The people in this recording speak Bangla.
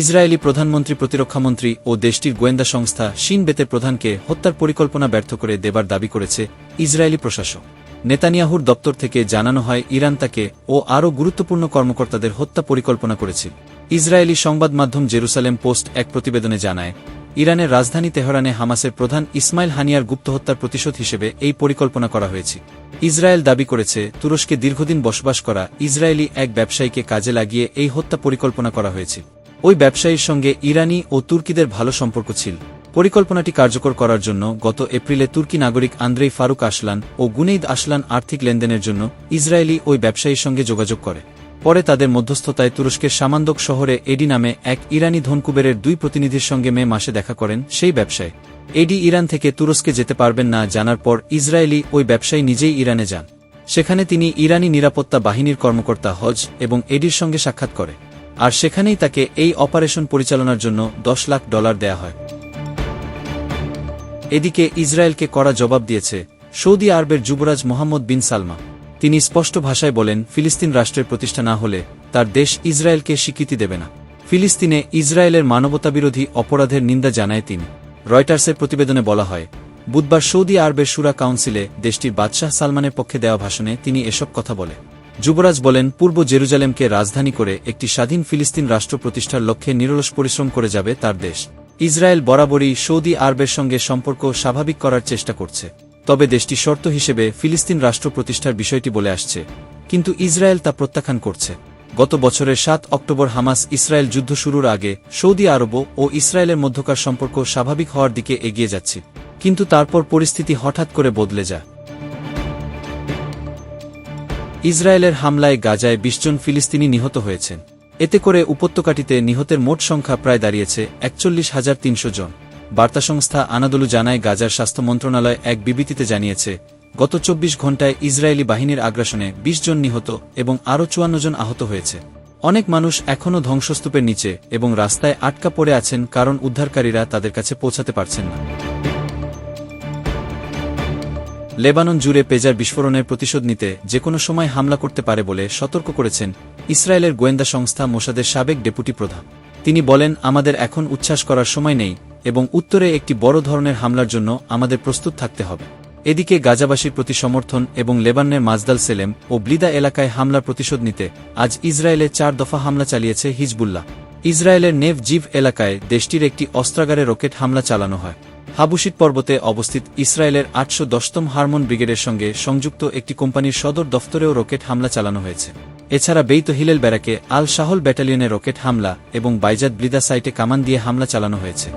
ইসরায়েলি প্রধানমন্ত্রী প্রতিরক্ষামন্ত্রী ও দেশটির গোয়েন্দা সংস্থা শিন বেতের প্রধানকে হত্যার পরিকল্পনা ব্যর্থ করে দেবার দাবি করেছে ইসরায়েলি প্রশাসক নেতানিয়াহুর দপ্তর থেকে জানানো হয়, ইরান তাকে ও আরও গুরুত্বপূর্ণ কর্মকর্তাদের হত্যা পরিকল্পনা করেছে। ইসরায়েলি সংবাদ মাধ্যম জেরুসালেম পোস্ট এক প্রতিবেদনে জানায়, ইরানের রাজধানী তেহরানে হামাসের প্রধান ইসমাইল হানিয়ার গুপ্তহত্যার প্রতিশোধ হিসেবে এই পরিকল্পনা করা হয়েছে। ইসরায়েল দাবি করেছে, তুরস্কে দীর্ঘদিন বসবাস করা ইসরায়েলি এক ব্যবসায়ীকে কাজে লাগিয়ে এই হত্যা পরিকল্পনা করা হয়েছে। ওই ব্যবসায়ীর সঙ্গে ইরানি ও তুর্কিদের ভালো সম্পর্ক ছিল। পরিকল্পনাটি কার্যকর করার জন্য গত এপ্রিলে তুর্কি নাগরিক আন্দ্রেই ফারুক আসলান ও গুনেইদ আসলান আর্থিক লেনদেনের জন্য ইসরায়েলি ওই ব্যবসায়ীর সঙ্গে যোগাযোগ করে। পরে তাদের মধ্যস্থতায় তুরস্কের সামান্দক শহরে এডি নামে এক ইরানি ধনকুবেরের দুই প্রতিনিধির সঙ্গে মে মাসে দেখা করেন সেই ব্যবসায়ী। এডি ইরান থেকে তুরস্কে যেতে পারবেন না জানার পর ইসরায়েলি ওই ব্যবসায়ী নিজেই ইরানে যান। সেখানে তিনি ইরানি নিরাপত্তা বাহিনীর কর্মকর্তা হজ এবং এডির সঙ্গে সাক্ষাৎ করে। আর সেখানেই তাকে এই অপারেশন পরিচালনার জন্য দশ লাখ ডলার দেয়া হয়। এদিকে ইসরায়েলকে কড়া জবাব দিয়েছে সৌদি আরবের যুবরাজ মোহাম্মদ বিন সালমা। তিনি স্পষ্ট ভাষায় বলেন, ফিলিস্তিন রাষ্ট্রের প্রতিষ্ঠা না হলে তার দেশ ইসরায়েলকে স্বীকৃতি দেবে না। ফিলিস্তিনে ইসরায়েলের মানবতাবিরোধী অপরাধের নিন্দা জানায় তিনি। রয়টার্সের প্রতিবেদনে বলা হয়, বুধবার সৌদি আরবের সুরা কাউন্সিলে দেশটির বাদশাহ সালমানের পক্ষে দেওয়া ভাষণে তিনি এসব কথা বলে। যুবরাজ বলেন, পূর্ব জেরুজালেমকে রাজধানী করে একটি স্বাধীন ফিলিস্তিন রাষ্ট্র প্রতিষ্ঠার লক্ষ্যে নিরলস পরিশ্রম করে যাবে তার দেশ। ইসরায়েল বরাবরই সৌদি আরবের সঙ্গে সম্পর্ক স্বাভাবিক করার চেষ্টা করছে। তবে দেশটি শর্ত হিসেবে ফিলিস্তিন রাষ্ট্র প্রতিষ্ঠার বিষয়টি বলে আসছে। কিন্তু ইসরায়েল তা প্রত্যাখ্যান করছে। গত বছরের সাত অক্টোবর হামাস ইসরায়েল যুদ্ধ শুরুর আগে সৌদি আরব ও ইসরায়েলের মধ্যকার সম্পর্ক স্বাভাবিক হওয়ার দিকে এগিয়ে যাচ্ছে। কিন্তু তারপর পরিস্থিতি হঠাৎ করে বদলে যায়। ইসরায়েলের হামলায় গাজায় বিশ জন ফিলিস্তিনি নিহত হয়েছেন। এতে করে উপত্যকাটিতে নিহতের মোট সংখ্যা প্রায় দাঁড়িয়েছে একচল্লিশ হাজার তিনশো জন। বার্তা সংস্থা আনাদলু জানায়, গাজার স্বাস্থ্য মন্ত্রণালয় এক বিবৃতিতে জানিয়েছে, গত চব্বিশ ঘণ্টায় ইসরায়েলি বাহিনীর আগ্রাসনে ২০ জন নিহত এবং আরও চুয়ান্ন জন আহত হয়েছে। অনেক মানুষ এখনও ধ্বংসস্তূপের নিচে এবং রাস্তায় আটকা পড়ে আছেন কারণ উদ্ধারকারীরা তাদের কাছে পৌঁছাতে পারছেন না। লেবানন জুড়ে পেজার বিস্ফোরণের প্রতিশোধ নিতে যে কোনো সময় হামলা করতে পারে বলে সতর্ক করেছেন ইসরায়েলের গোয়েন্দা সংস্থা মোসাদের সাবেক ডেপুটি প্রধান। তিনি বলেন, আমাদের এখন উচ্ছ্বাস করার সময় নেই এবং উত্তরে একটি বড় ধরনের হামলার জন্য আমাদের প্রস্তুত থাকতে হবে। এদিকে গাজাবাসীর প্রতি সমর্থন এবং লেবাননের মাজদাল সেলেম ও ব্লিদা এলাকায় হামলার প্রতিশোধ নিতে আজ ইসরায়েলে চার দফা হামলা চালিয়েছে হিজবুল্লাহ। ইসরায়েলের নেভ জিভ এলাকায় দেশটির একটি অস্ত্রাগারে রকেট হামলা চালানো হয়। হাবুশিত পর্বতে অবস্থিত ইসরায়েলের আটশো দশতম হারমোন ব্রিগেডের সঙ্গে সংযুক্ত একটি কোম্পানির সদর দফতরেও রকেট হামলা চালানো হয়েছে। এছাড়া বেইত হিলেল ব্যারাকে আল শাহল ব্যাটালিয়নে রকেট হামলা এবং বাইজাদ ব্রিদা সাইটে কামান দিয়ে হামলা চালানো হয়েছে।